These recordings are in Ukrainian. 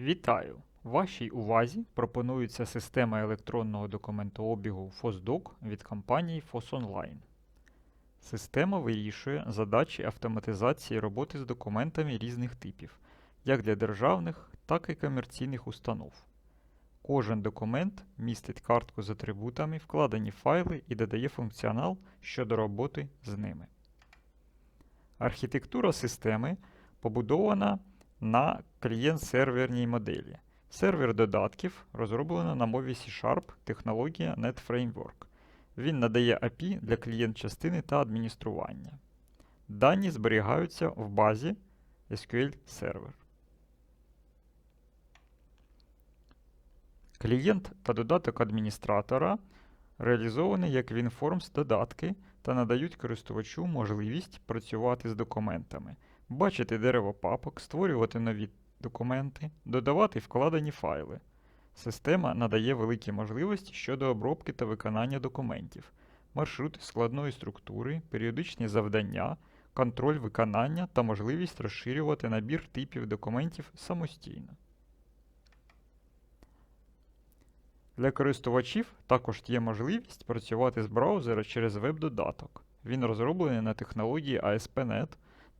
Вітаю! Вашій увазі пропонується система електронного документообігу FOSDoc від компанії FOSOnline. Система вирішує задачі автоматизації роботи з документами різних типів, як для державних, так і комерційних установ. Кожен документ містить картку з атрибутами, вкладені файли і додає функціонал щодо роботи з ними. Архітектура системи побудована на клієнт-серверній моделі. Сервер додатків розроблено на мові C-Sharp технологія NetFramework. Він надає API для клієнт-частини та адміністрування. Дані зберігаються в базі SQL Server. Клієнт та додаток адміністратора реалізовані як WinForms додатки та надають користувачу можливість працювати з документами, бачити дерево папок, створювати нові документи, додавати вкладені файли. Система надає великі можливості щодо обробки та виконання документів, маршрути складної структури, періодичні завдання, контроль виконання та можливість розширювати набір типів документів самостійно. Для користувачів також є можливість працювати з браузера через веб-додаток. Він розроблений на технології ASP.NET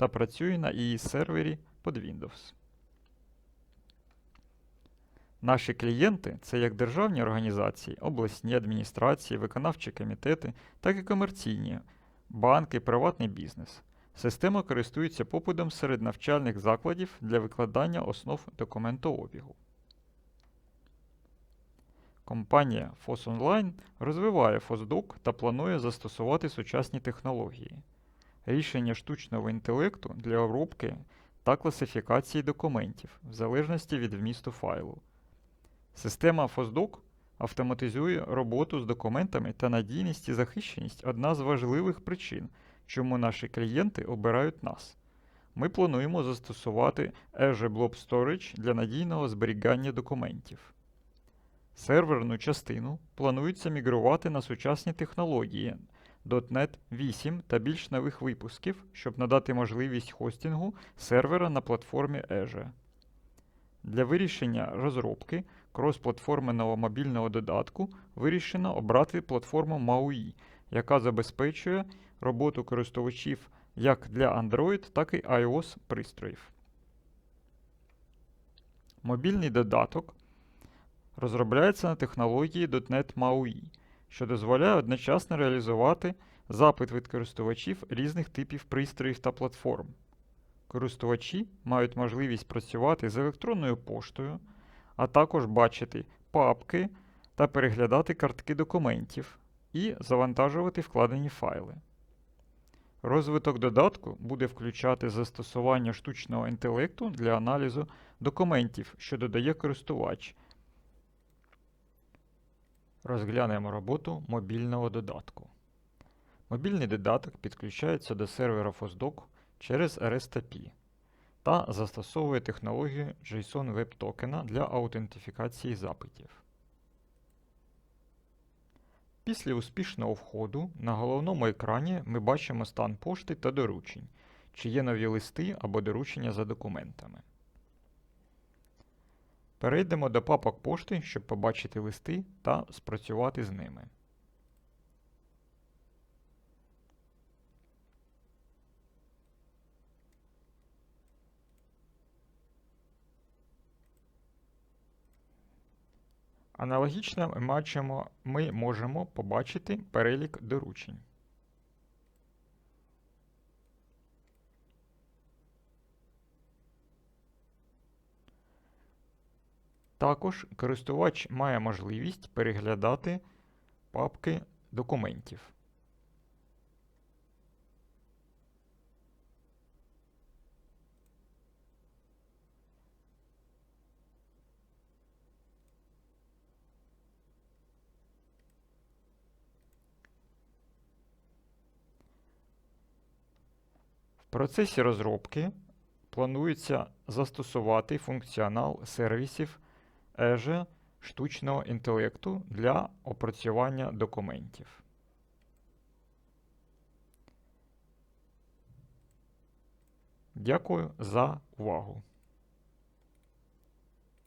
та працює на її сервері під Windows. Наші клієнти це як державні організації, обласні адміністрації, виконавчі комітети, так і комерційні, банки, приватний бізнес. Система користується попитом серед навчальних закладів для викладання основ документообігу. Компанія FOSOnline розвиває FOSDoc та планує застосувати сучасні технології, рішення штучного інтелекту для обробки та класифікації документів в залежності від вмісту файлу. Система FOSDoc автоматизує роботу з документами та надійність і захищеність одна з важливих причин, чому наші клієнти обирають нас. Ми плануємо застосувати Azure Blob Storage для надійного зберігання документів. Серверну частину планується мігрувати на сучасні технології .NET 8 та більш нових випусків, щоб надати можливість хостингу сервера на платформі Azure. Для вирішення розробки кросплатформеного мобільного додатку вирішено обрати платформу MAUI, яка забезпечує роботу користувачів як для Android, так і iOS пристроїв. Мобільний додаток розробляється на технології .NET MAUI, що дозволяє одночасно реалізувати запит від користувачів різних типів пристроїв та платформ. Користувачі мають можливість працювати з електронною поштою, а також бачити папки та переглядати картки документів і завантажувати вкладені файли. Розвиток додатку буде включати застосування штучного інтелекту для аналізу документів, що додає користувач. Розглянемо роботу мобільного додатку. Мобільний додаток підключається до сервера FOSDoc через REST API та застосовує технологію JSON Web Token для аутентифікації запитів. Після успішного входу на головному екрані ми бачимо стан пошти та доручень, чи є нові листи або доручення за документами. Перейдемо до папок пошти, щоб побачити листи та спрацювати з ними. Аналогічно ми, можемо побачити перелік доручень. Також користувач має можливість переглядати папки документів. В процесі розробки планується застосувати функціонал сервісів Azure штучного інтелекту для опрацювання документів. Дякую за увагу!